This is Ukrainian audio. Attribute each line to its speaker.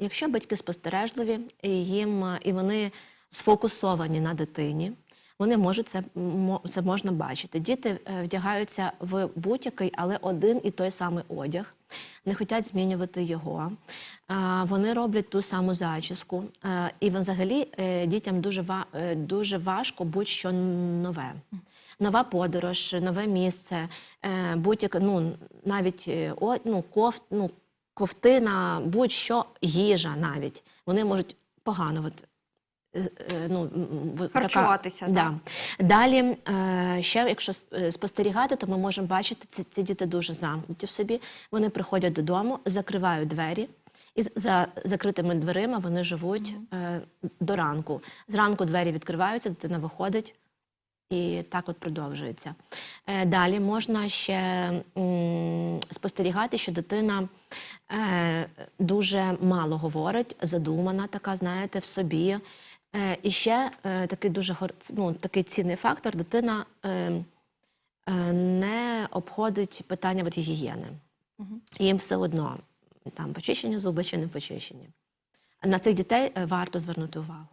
Speaker 1: Якщо батьки спостережливі і їм е, і вони сфокусовані на дитині, вони можуть це, це можна бачити. Діти е, вдягаються в будь-який, але один і той самий одяг, не хочуть змінювати його. Вони роблять ту саму зачіску. І взагалі е, дітям дуже, е, дуже важко будь-що нове. Нова подорож, нове місце, е, будь-яке, ну навіть е, ну, кофт, ну, ковтина, будь-що, їжа навіть. Вони можуть погано от, е, е, ну, в- така-
Speaker 2: Харчуватися,
Speaker 1: да. Далі, е, ще якщо спостерігати, то ми можемо бачити, ці, ці діти дуже замкнуті в собі. Вони приходять додому, закривають двері. І за закритими дверима вони живуть е, до ранку. Зранку двері відкриваються, дитина виходить, і так от продовжується. Е, Далі можна ще спостерігати, що дитина е, дуже мало говорить, задумана, така, знаєте, в собі. Е, І ще такий дуже ну, такий цінний фактор: дитина не обходить питання от гігієни. Їм все одно там почищені зуби чи не почищені. На цих дітей варто звернути увагу.